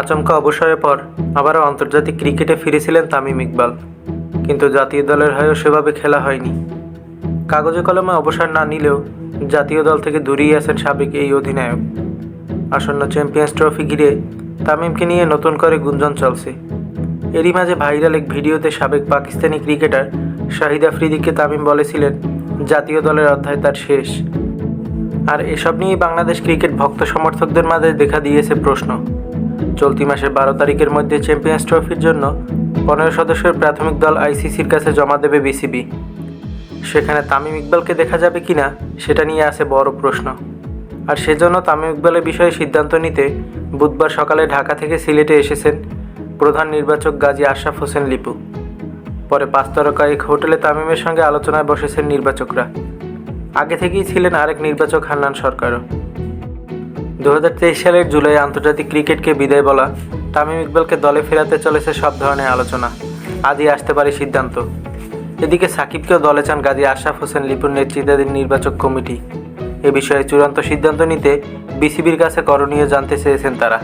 আচমকা অবসরের পর আবারও আন্তর্জাতিক ক্রিকেটে ফিরেছিলেন তামিম ইকবাল। কিন্তু জাতীয় দলের হয়েও সেভাবে খেলা হয়নি। কাগজে কলমে অবসর না নিলেও জাতীয় দল থেকে দূরেই আছেন সাবেক এই অধিনায়ক। আসন্ন চ্যাম্পিয়ন্স ট্রফি ঘিরে তামিমকে নিয়ে নতুন করে গুঞ্জন চলছে। এরই মাঝে ভাইরাল এক ভিডিওতে সাবেক পাকিস্তানি ক্রিকেটার শাহিদ আফ্রিদিকে তামিম বলেছিলেন, জাতীয় দলের অধ্যায় তার শেষ। আর এসব নিয়েই বাংলাদেশ ক্রিকেট ভক্ত সমর্থকদের মাঝে দেখা দিয়েছে প্রশ্ন। চলতি মাসের বারো তারিখের মধ্যে চ্যাম্পিয়ন্স ট্রফির জন্য পনেরো সদস্যের প্রাথমিক দল আইসিসির কাছে জমা দেবে বিসিবি। সেখানে তামিম ইকবালকে দেখা যাবে কিনা সেটা নিয়ে আছে বড় প্রশ্ন। আর সেজন্য তামিম ইকবালের বিষয়ে সিদ্ধান্ত নিতে বুধবার সকালে ঢাকা থেকে সিলেটে এসেছেন প্রধান নির্বাচক গাজী আশরাফ হোসেন লিপু। পরে পাঁচ তারকা এক হোটেলে তামিমের সঙ্গে আলোচনায় বসেছেন নির্বাচকরা। আগে থেকেই ছিলেন আরেক নির্বাচক হান্নান সরকারও। দু হাজার তেইশ সালের জুলাই আন্তর্জাতিক ক্রিকেটকে বিদায় বলা তামিম ইকবালকে দলে ফেরাতে চলেছে সব ধরনের আলোচনা। আদি আসতে পারে সিদ্ধান্ত। এদিকে সাকিবকেও দলে চান গাজী আশরাফ হোসেন লিপুর নেতৃত্বাধীন নির্বাচক কমিটি। এ বিষয়ে চূড়ান্ত সিদ্ধান্ত নিতে বিসিবির কাছে করণীয় জানতে চেয়েছেন তারা।